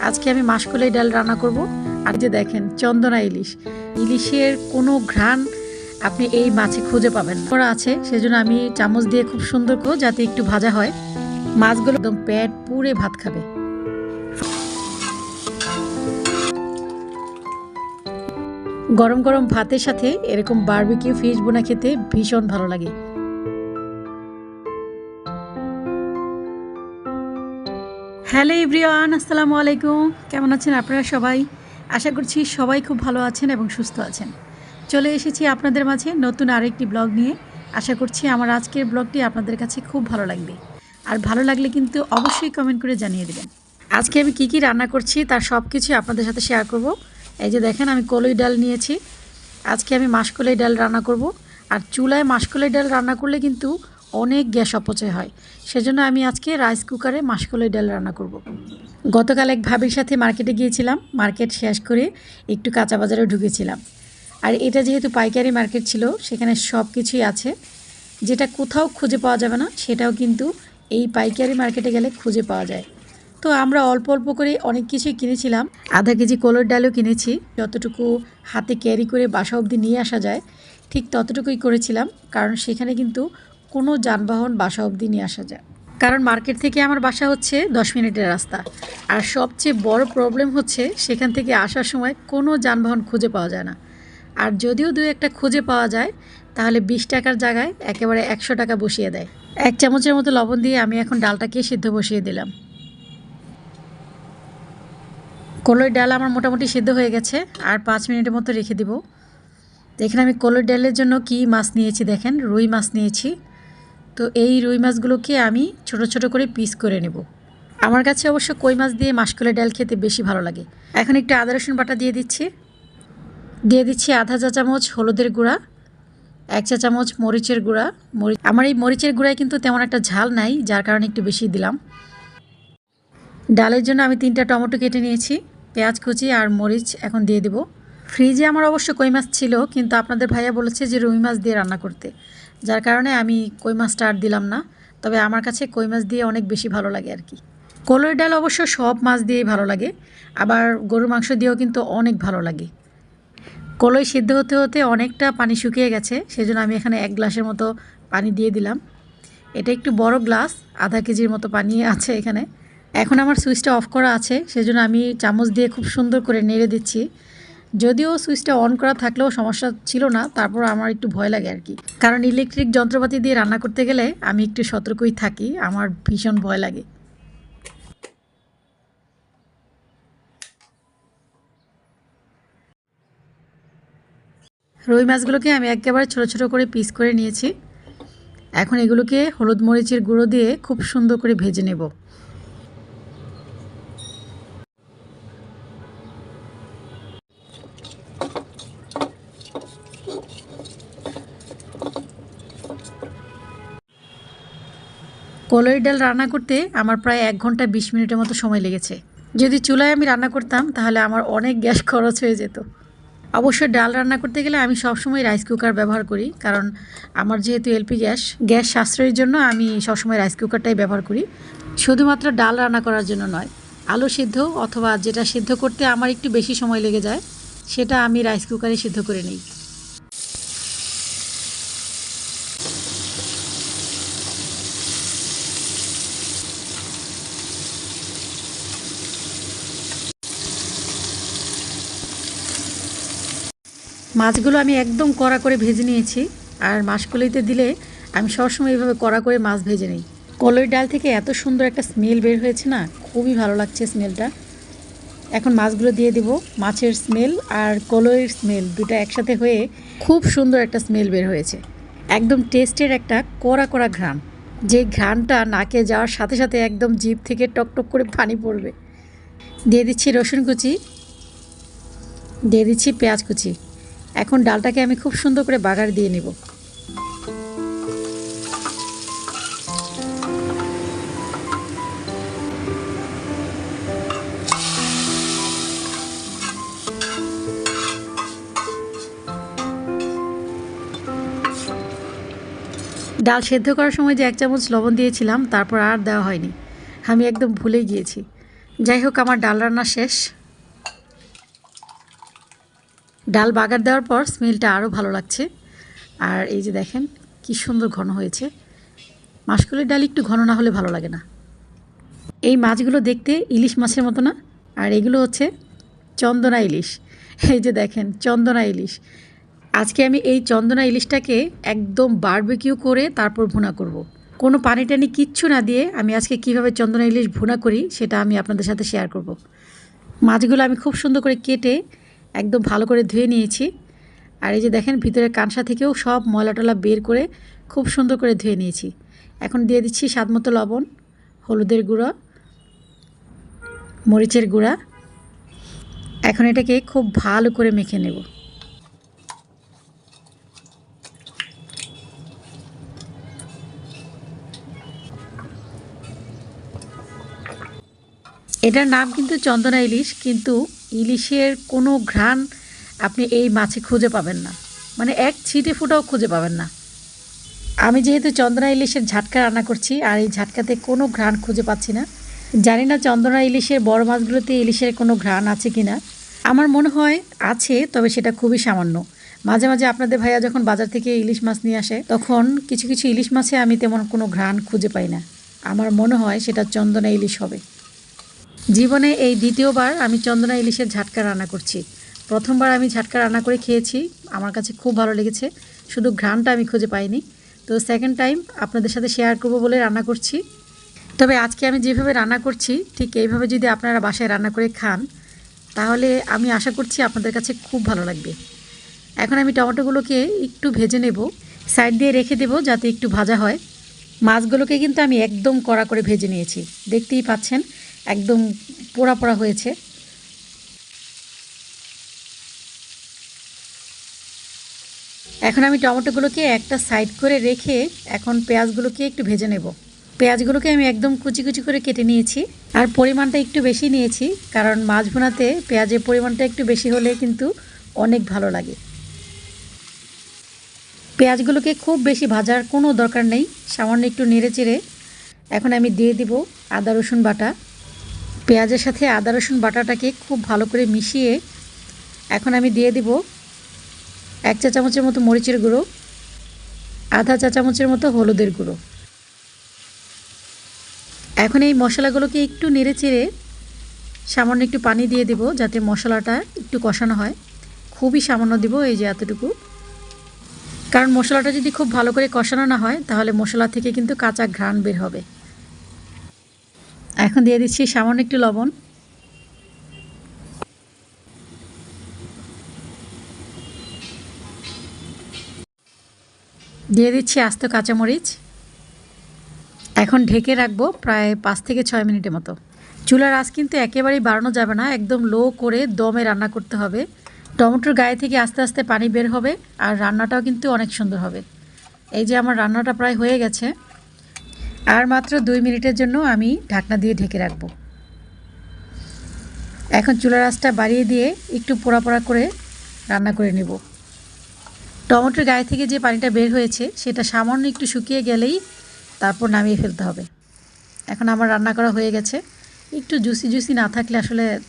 আজকে আমি মাসকলাই ডাল রান্না করব। আর যে দেখেন, চন্দনা ইলিশ। ইলিশের কোনো ঘ্রাণ আপনি এই মাছে খুঁজে পাবেন না। করা আছে, সেজন্য আমি চামচ দিয়ে খুব সুন্দর করে যাতে একটু ভাজা হয়। মাছগুলো একদম পেট পুড়ে ভাত খাবে। গরম গরম ভাতের সাথে এরকম বারবিকিউ ফিশ বোনা খেতে ভীষণ ভালো লাগে। হ্যালো এভরিওয়ান, আসসালামু আলাইকুম। কেমন আছেন আপনারা সবাই? আশা করছি সবাই খুব ভালো আছেন এবং সুস্থ আছেন। চলে এসেছি আপনাদের মাঝে নতুন আরেকটি ব্লগ নিয়ে। আশা করছি আমার আজকের ব্লগটি আপনাদের কাছে খুব ভালো লাগবে। আর ভালো লাগলে কিন্তু অবশ্যই কমেন্ট করে জানিয়ে দেবেন। আজকে আমি কি কি রান্না করছি তার সব কিছু আপনাদের সাথে শেয়ার করব। এই যে দেখেন, আমি কলই ডাল নিয়েছি। আজকে আমি মাসকলাই ডাল রান্না করব। আর চুলায় মাসকলাই ডাল রান্না করলে কিন্তু অনেক গ্যাস অপচয় হয়। সেজন্য আমি আজকে রাইস কুকারে মাসকলাই ডাল রান্না করব। গতকাল এক ভাবির সাথে মার্কেটে গিয়েছিলাম। মার্কেট শেষ করে একটু কাঁচা বাজারে ঢুকেছিলাম। আর এটা যেহেতু পাইকারি মার্কেট ছিল, সেখানে সব কিছুই আছে। যেটা কোথাও খুঁজে পাওয়া যাবে না, সেটাও কিন্তু এই পাইকারি মার্কেটে গেলে খুঁজে পাওয়া যায়। তো আমরা অল্প অল্প করে অনেক কিছুই কিনেছিলাম। আধা কেজি কলর ডালও কিনেছি। যতটুকু হাতে ক্যারি করে বাসা অবধি নিয়ে আসা যায়, ঠিক ততটুকুই করেছিলাম। কারণ সেখানে কিন্তু কোনো যানবাহন বাসা অবধি নিয়ে আসা যায়। কারণ মার্কেট থেকে আমার বাসা হচ্ছে দশ মিনিটের রাস্তা। আর সবচেয়ে বড় প্রবলেম হচ্ছে সেখান থেকে আসার সময় কোনো যানবাহন খুঁজে পাওয়া যায় না। আর যদিও দু একটা খুঁজে পাওয়া যায়, তাহলে বিশ টাকার জায়গায় একেবারে একশো টাকা বসিয়ে দেয়। এক চামচের মতো লবণ দিয়ে আমি এখন ডালটাকে সিদ্ধ বসিয়ে দিলাম। কলই ডাল আমার মোটামুটি সিদ্ধ হয়ে গেছে, আর পাঁচ মিনিটের মতো রেখে দিব। এখানে আমি কলই ডালের জন্য কি মাছ নিয়েছি দেখেন, রুই মাছ নিয়েছি। তো এই রুই মাছগুলোকে আমি ছোট ছোট করে পিস করে নেব। আমার কাছে অবশ্য কই মাছ দিয়ে মাসকলাই ডাল খেতে বেশি ভালো লাগে। এখন একটু আদা, রসুন বাটা দিয়ে দিচ্ছি। দিয়ে দিচ্ছি আধা চা চামচ হলুদের গুঁড়া, এক চা চামচ মরিচের গুঁড়া। মরিচ আমার এই মরিচের গুঁড়ায় কিন্তু তেমন একটা ঝাল নাই, যার কারণে একটু বেশি দিলাম। ডালের জন্য আমি তিনটা টমেটো কেটে নিয়েছি, পেঁয়াজ, কুচি আর মরিচ এখন দিয়ে দেব। ফ্রিজে আমার অবশ্য কই মাছ ছিল, কিন্তু আপনাদের ভাইয়া বলেছে যে রুই মাছ দিয়ে রান্না করতে। যার কারণে আমি কই মাছটা আর দিলাম না। তবে আমার কাছে কই মাছ দিয়ে অনেক বেশি ভালো লাগে আর কি। কলই ডাল অবশ্য সব মাছ দিয়েই ভালো লাগে, আবার গরুর মাংস দিয়েও কিন্তু অনেক ভালো লাগে। কলই সিদ্ধ হতে হতে অনেকটা পানি শুকিয়ে গেছে, সেজন্য আমি এখানে এক গ্লাসের মতো পানি দিয়ে দিলাম। এটা একটু বড় গ্লাস, আধা কেজির মতো পানি আছে এখানে। এখন আমার সুইচটা অফ করা আছে, সেজন্য আমি চামচ দিয়ে খুব সুন্দর করে নেড়ে দিচ্ছি। যদিও সুইচটা অন করা থাকলেও সমস্যা ছিল না, তারপর আমার একটু ভয় লাগে আর কি। কারণ ইলেকট্রিক যন্ত্রপাতি দিয়ে রান্না করতে গেলে আমি একটু সতর্কই থাকি, আমার ভীষণ ভয় লাগে। রুই মাছগুলোকে আমি একেবারে ছোট ছোট করে পিস করে নিয়েছি। এখন এগুলোকে হলুদ মরিচের গুঁড়ো দিয়ে খুব সুন্দর করে ভেজে নেব। কলই ডাল রান্না করতে আমার প্রায় এক ঘণ্টা বিশ মিনিটের মতো সময় লেগেছে। যদি চুলায় আমি রান্না করতাম, তাহলে আমার অনেক গ্যাস খরচ হয়ে যেত। অবশ্য ডাল রান্না করতে গেলে আমি সবসময় রাইস কুকার ব্যবহার করি, কারণ আমার যেহেতু এলপি গ্যাস গ্যাস সাশ্রয়ের জন্য আমি সবসময় রাইস কুকারটাই ব্যবহার করি। শুধুমাত্র ডাল রান্না করার জন্য নয়, আলু সিদ্ধ অথবা যেটা সিদ্ধ করতে আমার একটু বেশি সময় লেগে যায়, সেটা আমি রাইস কুকারে সিদ্ধ করে নিই। মাছগুলো আমি একদম কড়া করে ভেজে নিয়েছি। আর মাসকলিতে দিলে আমি সবসময় এইভাবে কড়া করে মাছ ভেজে নিই। কলই ডাল থেকে এত সুন্দর একটা স্মেল বের হয়েছে না, খুবই ভালো লাগছে স্মেলটা। এখন মাছগুলো দিয়ে দিব, মাছের স্মেল আর কলইয়ের স্মেল দুটো একসাথে হয়ে খুব সুন্দর একটা স্মেল বের হয়েছে। একদম টেস্টের একটা কড়া কড়া ঘ্রাণ। যে ঘ্রাণটা নাকে যাওয়ার সাথে সাথে একদম জিভ থেকে টকটক করে পানি পড়বে। দিয়ে দিচ্ছি রসুন কুচি, দিয়ে দিচ্ছি পেঁয়াজ কুচি। এখন ডালটাকে আমি খুব সুন্দর করে বাগার দিয়ে নেব। ডাল সেদ্ধ করার সময় যে এক চামচ লবণ দিয়েছিলাম, তারপর আর দেওয়া হয়নি। আমি একদম ভুলে গিয়েছি। যাই হোক, আমার ডাল রান্না শেষ। ডাল বাগার দেওয়ার পর স্মেলটা আরও ভালো লাগছে। আর এই যে দেখেন, কি সুন্দর ঘন হয়েছে। মাসকলের ডাল একটু ঘন না হলে ভালো লাগে না। এই মাছগুলো দেখতে ইলিশ মাছের মতো না, আর এগুলো হচ্ছে চন্দনা ইলিশ। এই যে দেখেন, চন্দনা ইলিশ। আজকে আমি এই চন্দনা ইলিশটাকে একদম বারবিকিউ করে তারপর ভুনা করব। কোনো পানি টানি কিচ্ছু না দিয়ে আমি আজকে কীভাবে চন্দনা ইলিশ ভুনা করি, সেটা আমি আপনাদের সাথে শেয়ার করব। মাছগুলো আমি খুব সুন্দর করে কেটে একদম ভালো করে ধুয়ে নিয়েছি। আর এই যে দেখেন ভিতরের কাঁসা থেকেও সব ময়লা টলা বের করে খুব সুন্দর করে ধুয়ে নিয়েছি। এখন দিয়ে দিচ্ছি স্বাদ মতো লবণ, হলুদের গুঁড়ো, মরিচের গুঁড়া। এখন এটাকে খুব ভালো করে মেখে নেব। এটার নাম কিন্তু চন্দনা ইলিশ, কিন্তু ইলিশের কোনো ঘ্রাণ আপনি এই মাছে খুঁজে পাবেন না। মানে এক ছিটে ফুটাও খুঁজে পাবেন না। আমি যেহেতু চন্দনা ইলিশের ঝাটকা রান্না করছি, আর এই ঝাটকাতে কোনো ঘ্রাণ খুঁজে পাচ্ছি না। জানি না চন্দনা ইলিশের বড় মাছগুলোতে ইলিশের কোনো ঘ্রাণ আছে কি না আমার মনে হয় আছে, তবে সেটা খুবই সামান্য। মাঝে মাঝে আপনাদের ভাইয়া যখন বাজার থেকে ইলিশ মাছ নিয়ে আসে, তখন কিছু কিছু ইলিশ মাছে আমি তেমন কোনো ঘ্রাণ খুঁজে পাই না। আমার মনে হয় সেটা চন্দনা ইলিশ হবে। জীবনে এই দ্বিতীয়বার আমি চন্দনা ইলিশের ঝাটকা রান্না করছি। প্রথমবার আমি ঝাটকা রান্না করে খেয়েছি, আমার কাছে খুব ভালো লেগেছে। শুধু ঘ্রাণটা আমি খুঁজে পাইনি। তো সেকেন্ড টাইম আপনাদের সাথে শেয়ার করব বলে রান্না করছি। তবে আজকে আমি যেভাবে রান্না করছি, ঠিক এইভাবে যদি আপনারা বাসায় রান্না করে খান, তাহলে আমি আশা করছি আপনাদের কাছে খুব ভালো লাগবে। এখন আমি টমেটোগুলোকে একটু ভেজে নেব। সাইড দিয়ে রেখে দেব যাতে একটু ভাজা হয়। মাছগুলোকে কিন্তু আমি একদম কড়া করে ভেজে নিয়েছি। দেখতেই পাচ্ছেন একদম পোড়া পোড়া হয়েছে। এখন আমি টমেটোগুলোকে একটা সাইড করে রেখে এখন পেঁয়াজগুলোকে একটু ভেজে নেব। পেঁয়াজগুলোকে আমি একদম কুচি কুচি করে কেটে নিয়েছি। আর পরিমাণটা একটু বেশি নিয়েছি, কারণ মাছ ভুনাতে পেঁয়াজের পরিমাণটা একটু বেশি হলে কিন্তু অনেক ভালো লাগে। পেঁয়াজগুলোকে খুব বেশি ভাজার কোনো দরকার নেই, সামান্য একটু নেড়ে চেড়ে। এখন আমি দিয়ে দিব আদা রসুন বাটা। পেঁয়াজের সাথে আদা, রসুন, বাটাটাকে খুব ভালো করে মিশিয়ে এখন আমি দিয়ে দিব এক চা চামচের মতো মরিচের গুঁড়ো, আধা চা চামচের মতো হলুদের গুঁড়ো। এখন এই মশলাগুলোকে একটু নেড়ে চেড়ে সামান্য একটু পানি দিয়ে দেব যাতে মশলাটা একটু কষানো হয়। খুবই সামান্য দিব এই যে এতটুকু। কারণ মশলাটা যদি খুব ভালো করে কষানো না হয়, তাহলে মশলা থেকে কিন্তু কাঁচা ঘ্রাণ বের হবে। এখন দিয়ে দিচ্ছি সামান্য একটু লবণ। দিয়ে দিচ্ছি আস্ত কাঁচামরিচ। এখন ঢেকে রাখব প্রায় পাঁচ থেকে ছয় মিনিটের মতো। চুলার আঁচ কিন্তু একেবারেই বাড়ানো যাবে না, একদম লো করে দমে রান্না করতে হবে। টমেটোর গায়ে থেকে আস্তে আস্তে পানি বের হবে আর রান্নাটাও কিন্তু অনেক সুন্দর হবে। এই যে আমার রান্নাটা প্রায় হয়ে গেছে। আর মাত্র দুই মিনিটের জন্য আমি ঢাকনা দিয়ে ঢেকে রাখব। এখন চুলার আঁচটা বাড়িয়ে দিয়ে একটু পোড়া পোড়া করে রান্না করে নেব। টমেটোর গায়ে থেকে যে পানিটা বের হয়েছে, সেটা সামান্য একটু শুকিয়ে গেলেই তারপর নামিয়ে ফেলতে হবে। এখন আমার রান্না করা হয়ে গেছে। একটু জুসি জুসি না থাকলে আসলে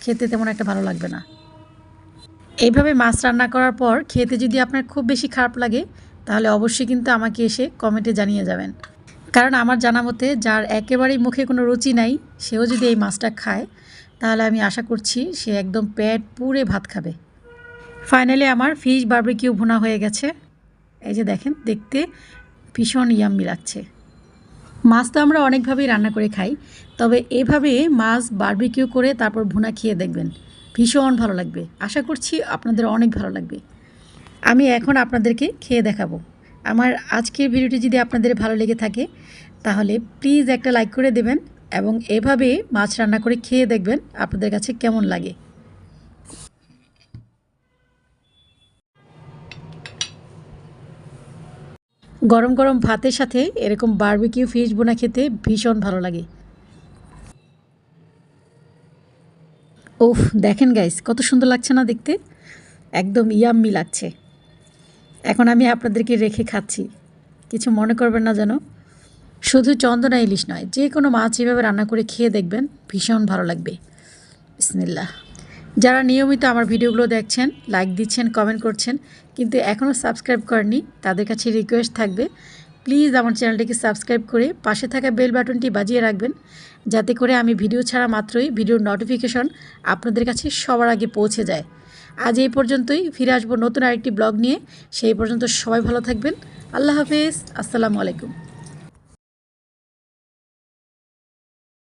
খেতে তেমন একটা ভালো লাগবে না। এইভাবে মাছ রান্না করার পর খেতে যদি আপনার খুব বেশি খারাপ লাগে, তাহলে অবশ্যই কিন্তু আমাকে এসে কমেন্টে জানিয়ে যাবেন। কারণ আমার জানা মতে যার একেবারেই মুখে কোনো রুচি নাই, সেও যদি এই মাছটা খায়, তাহলে আমি আশা করছি সে একদম পেট পুরে ভাত খাবে। ফাইনালি আমার ফিশ বার্বিকিউ ভুনা হয়ে গেছে। এই যে দেখেন, দেখতে ভীষণ ইয়াম্মি লাগছে। মাছ তো আমরা অনেকভাবেই রান্না করে খাই, তবে এভাবে মাছ বারবিকিউ করে তারপর ভুনা খেয়ে দেখবেন, ভীষণ ভালো লাগবে। আশা করছি আপনাদের অনেক ভালো লাগবে। আমি এখন আপনাদেরকে খেয়ে দেখাবো। আমার আজকের ভিডিওটি যদি আপনাদের ভালো লেগে থাকে, তাহলে প্লিজ একটা লাইক করে দেবেন এবং এভাবে মাছ রান্না করে খেয়ে দেখবেন আপনাদের কাছে কেমন লাগে। গরম গরম ভাতের সাথে এরকম বারবিকিউ ফিশ বোনা খেতে ভীষণ ভালো লাগে। ওফ দেখেন গাইস কত সুন্দর লাগছে না দেখতে? একদম ইয়াম্মি লাগছে। এখন আমি আপনাদেরকে রেখে খাচ্ছি। কিছু মনে করবেন না যেন। শুধু চন্দনা ইলিশ নয়, যে কোনো মাছ এভাবে রান্না করে খেয়ে দেখবেন, ভীষণ ভালো লাগবে। বিসমিল্লাহ। যারা নিয়মিত আমার ভিডিওগুলো দেখছেন, লাইক দিচ্ছেন, কমেন্ট করছেন, কিন্তু এখনও সাবস্ক্রাইব করেননি, তাদের কাছে রিকোয়েস্ট থাকবে, প্লিজ আমার চ্যানেলটিকে সাবস্ক্রাইব করে পাশে থাকা বেল বাটনটি বাজিয়ে রাখবেন, যাতে করে আমি ভিডিও ছাড়া মাত্রই ভিডিওর নোটিফিকেশন আপনাদের কাছে সবার আগে পৌঁছে যায়। আজ এই পর্যন্তই। ফিরে আসব নতুন আরেকটি ব্লগ নিয়ে। সেই পর্যন্ত সবাই ভালো থাকবেন। আল্লাহ হাফেজ। আসসালামু আলাইকুম।